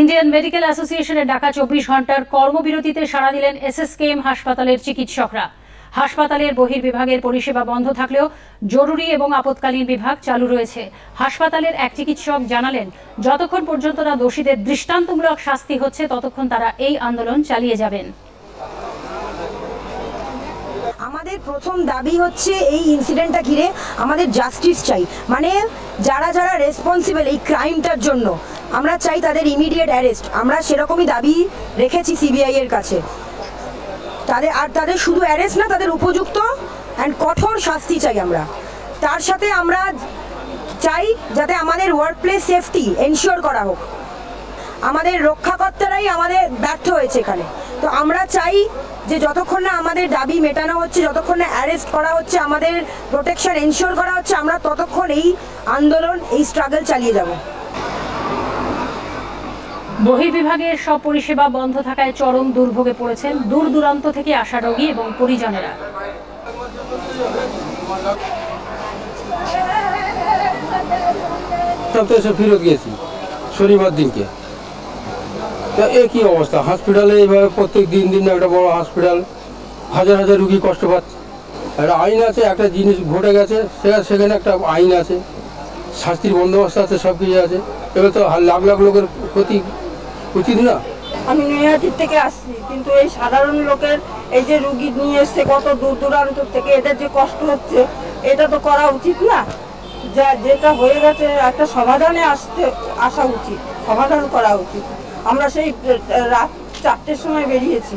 Indian medical অ্যাসোসিয়েশনের ডাকা চব্বিশ ঘণ্টার কর্মবিরতিতে সাড়া দিলেন এসএসকেএম হাসপাতালের চিকিৎসকরা। হাসপাতালের বহির্বিভাগের পরিষেবা বন্ধ থাকলেও জরুরি এবং আপৎকালীন বিভাগ চালু রয়েছে। হাসপাতালের এক চিকিৎসক জানালেন, যতক্ষণ পর্যন্ত না দোষীদের দৃষ্টান্তমূলক শাস্তি হচ্ছে, ততক্ষণ তারা এই আন্দোলন চালিয়ে যাবেন। আমাদের প্রথম দাবি হচ্ছে এই ইনসিডেন্টটা ঘিরে আমাদের জাস্টিস চাই। মানে যারা যারা রেসপন্সিবল এই ক্রাইমটার জন্য আমরা চাই তাদের ইমিডিয়েট অ্যারেস্ট আমরা সেরকমই দাবি রেখেছি সিবিআই এর কাছে। তাদের, আর তাদের শুধু অ্যারেস্ট না, তাদের উপযুক্ত অ্যান্ড কঠোর শাস্তি চাই আমরা। তার সাথে আমরা চাই যাতে আমাদের ওয়ার্ক প্লেস সেফটি এনশিওর করা হোক। আমাদের রক্ষাকর্তারাই আমাদের ব্যর্থ হয়েছে এখানে। তো আমরা চাই যে যতক্ষণ না আমাদের দাবি মেটানো হচ্ছে, যতক্ষণ না অ্যারেস্ট করা হচ্ছে, আমাদের প্রোটেকশন এনশিওর করা হচ্ছে, আমরা ততক্ষণ এই আন্দোলন, এই স্ট্রাগল চালিয়ে যাব। বহির্বিভাগের সব পরিষেবা বন্ধ থাকায় চরম দুর্ভোগে পড়েছেন দূর দূরান্ত থেকে আসা রোগী এবং পরিজনেরা। তো এসে ফেরত গেছি শনিবার দিনকে। তা এ কী অবস্থা? হসপিটালে এইভাবে প্রত্যেক দিন দিন একটা বড় হসপিটাল হাজার হাজার রুগী কষ্ট পাচ্ছে। একটা আইন আছে, একটা জিনিস ঘটে গেছে, সে- সেখানে একটা আইন আছে, শাস্তির বন্দোবস্ত আছে সব কিছু আছে। এবার তো লাখ লাখ লোকের ক্ষতি উচিত না? আমি নৈহাটির থেকে আসছি, কিন্তু এই সাধারণ লোকের এই যে রুগী নিয়ে এসছে কত দূর দূরান্ত থেকে, এটা যে কষ্ট হচ্ছে, এটা তো করা উচিত না। যা যেটা হয়ে গেছে, একটা সমাধানে আসতে, আসা উচিত, সমাধান করা উচিত। আমরা সেই রাত চারটের সময় বেরিয়েছি।